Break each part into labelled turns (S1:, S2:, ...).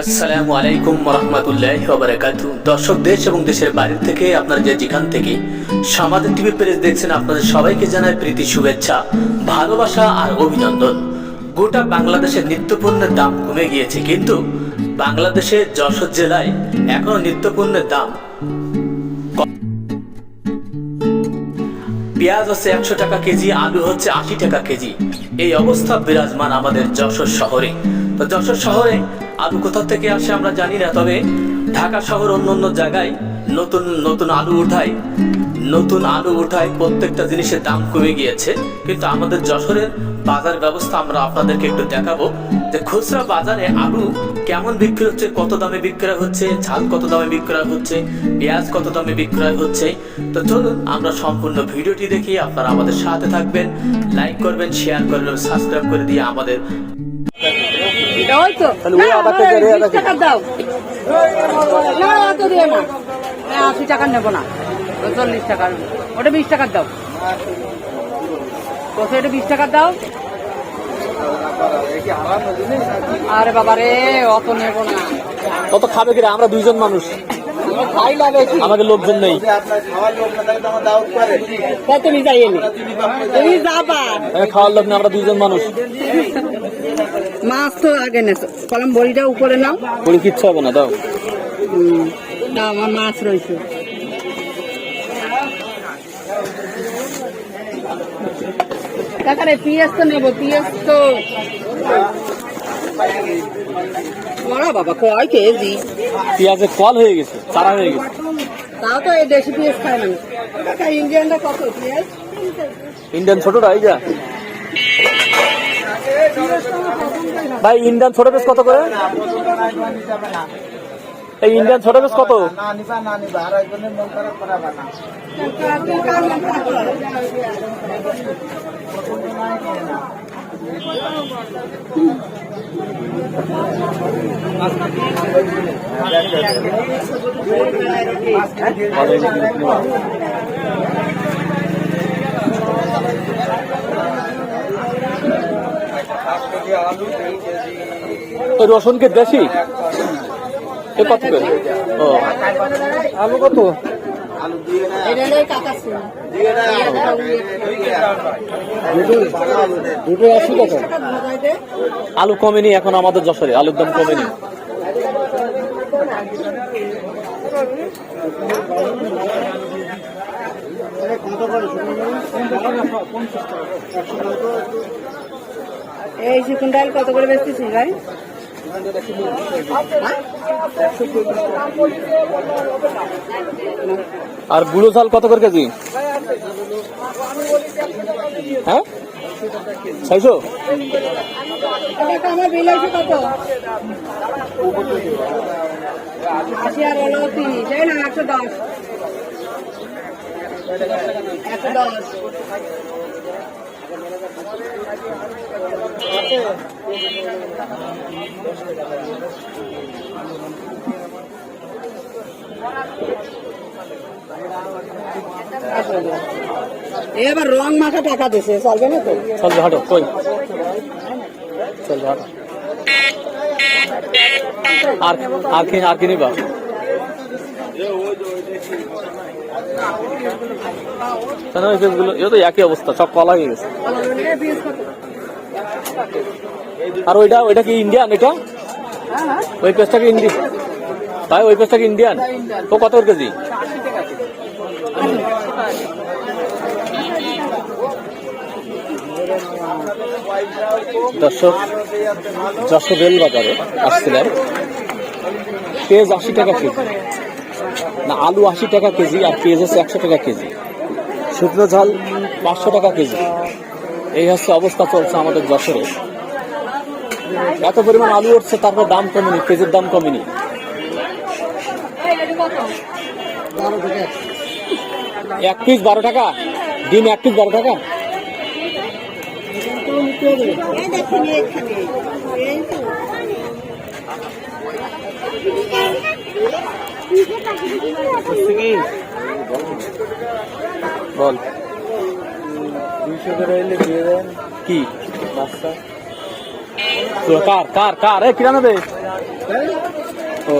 S1: আসসালামু আলাইকুম রহমতুল্লাহ বারাকাতু দর্শক, দেশ এবং দেশের বাইরে থেকে আপনারা যে যেখান থেকে সমাজের টিভি পেজ দেখছেন, আপনাদের সবাইকে জানাই প্রীতি, শুভেচ্ছা, ভালোবাসা আর অভিনন্দন। গোটা বাংলাদেশের নিত্যপণ্যের দাম কমে গিয়েছে, কিন্তু বাংলাদেশের যশোর জেলায় এখনও নিত্যপণ্যের দাম পেঁয়াজ হচ্ছে একশো টাকা কেজি, আলু হচ্ছে আশি টাকা কেজি। এই অবস্থা বিরাজমান আমাদের যশোর শহরে। তো যশোর শহরে আলু কোথা থেকে আসে আমরা জানি না, তবে ঢাকা শহর অন্য অন্য জায়গায় নতুন নতুন আলু উঠায়, নতুন আলু উঠায় প্রত্যেকটা জিনিসের দাম কমে গিয়েছে। কিন্তু আমাদের যশোরের বাজার ব্যবস্থা আমরা আপনাদেরকে একটু দেখাবো যে খুচরা বাজারে আলু কেমন বিক্রি হচ্ছে, কত দামে বিক্রয় হচ্ছে, ঝাল কত দামে বিক্রয় হচ্ছে, পেঁয়াজ কত দামে বিক্রয় হচ্ছে। তো চলুন আমরা সম্পূর্ণ ভিডিওটি দেখি, আপনারা আমাদের সাথে থাকবেন, লাইক করবেন শেয়ার করবেন, সাবস্ক্রাইব করে দিয়ে আমাদের
S2: ওই তো। না, বিশ টাকা দাও। না অত দিও না। না, আশি টাকা নেব না। চল্লিশ টাকার। ওটা বিশ টাকার দাও। কত এটা বিশ টাকার দাও। আরে বাবা রে অত নেব না।
S3: কত খাবে কিনা আমরা দুইজন মানুষ। আমাদের লোকজন নেই।
S2: তুমি যাবা।
S3: খাওয়ার লোক না আমরা দুইজন মানুষ।
S2: মাছ তো আগে কলম বড়িটা উপরে নাও।
S3: বলি কিচ্ছু হবে না দাও।
S2: দাও আমার মাছ রয়েছে। পিঁয়াজ তো নেব পিঁয়াজ তো। বড় বাবা কয় কেজি?
S3: পেঁয়াজের কল হয়ে গেছে চারা হয়ে গেছে।
S2: তাও তো এই দেশি পিঁয়াজ খায় না। কাকা ইন্ডিয়ানটা কত? পিঁয়াজ?
S3: ইন্ডিয়ান ছোটটা এই যা। ভাই ইন্ডিয়ান ছোট পিস কত করে? ইন্ডিয়ান ছোট পিস কত? রসুন কি দেশি? এ কত করে? ও। আলু কত? আলু কমেনি এখন আমাদের যশোরে। আলুর দাম কমেনি।
S2: এই চিকুন ডাল কত করে বেচতেছিস ভাই?
S3: আর গুঁড়ো চাল কত করে কেজি? হ্যাঁ?
S2: দশ একশো দশ এবার রং মাখা টাকা দিছে, চলবে না তো?
S3: চলবে, হাঁটো, কই? চলবে, হাঁটো। আর আর কি আর কি নিবা? কেন এই পেঁয়াজগুলো এ তো একই অবস্থা, সব কলা হয়ে গেছে। আর ওইটা ওইটা কি ইন্ডিয়ান এটা? ওই পেঁয়াজটা কি ইন্ডিয়ান তাই ওই পেঁয়াজটা কি ইন্ডিয়ান তো কত কেজি? দর্শক, যশোর রেল বাজারে আসছিলাম পেঁয়াজ আশি টাকা কেজি। না, আলু আশি টাকা কেজি আর পেঁয়াজ হচ্ছে একশো টাকা কেজি। শুকনো ঝাল, পাঁচশো টাকা কেজি। এই হচ্ছে অবস্থা চলছে আমাদের যশোরে। এত পরিমাণ আলু উঠছে, তারপর দাম কমেনি, কেজির দাম কমেনি। এক পিস বারো টাকা, ডিম এক পিস বারো টাকা। বল।
S4: দুইশো করে এলে দিয়ে দেন।
S3: কি?
S4: নাস্তা
S3: কার কার কার? এ কিরানা দে? ও।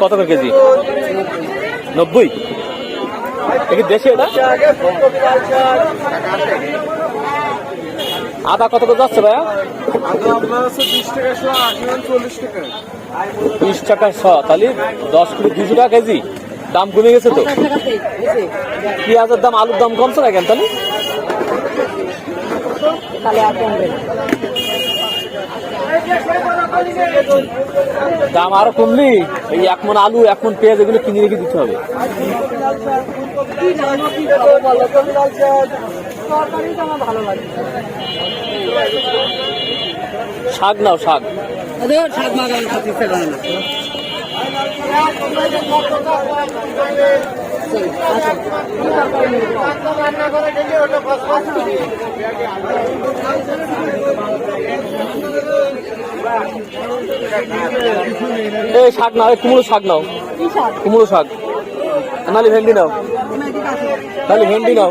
S3: কত করে কেজি? নব্বই? দেশে এটা? আদা কত করে যাচ্ছে ভাইয়া? বিশ টাকা শ তাহলে দশ কিলো দুশো টাকা কেজি। দাম কমে গেছে তো। পেঁয়াজের দাম আলুর দাম কমছে না কেন তাহলে?
S2: তাহলে আর কমবে না।
S3: দাম আরও কমলি? এই এক মন আলু এক মন পেঁয়াজ এগুলো কিনে রেখে দিতে হবে।
S2: তরকারিটা আমার ভালো লাগে।
S3: শাক নাও শাক
S2: শাক খাতে ইচ্ছে করে না।
S3: এই শাক নাও কুমড়ো শাক নাও? কুমড়ো শাক নাহলে ভেন্ডি নাও নাহলে ভেন্ডি নাও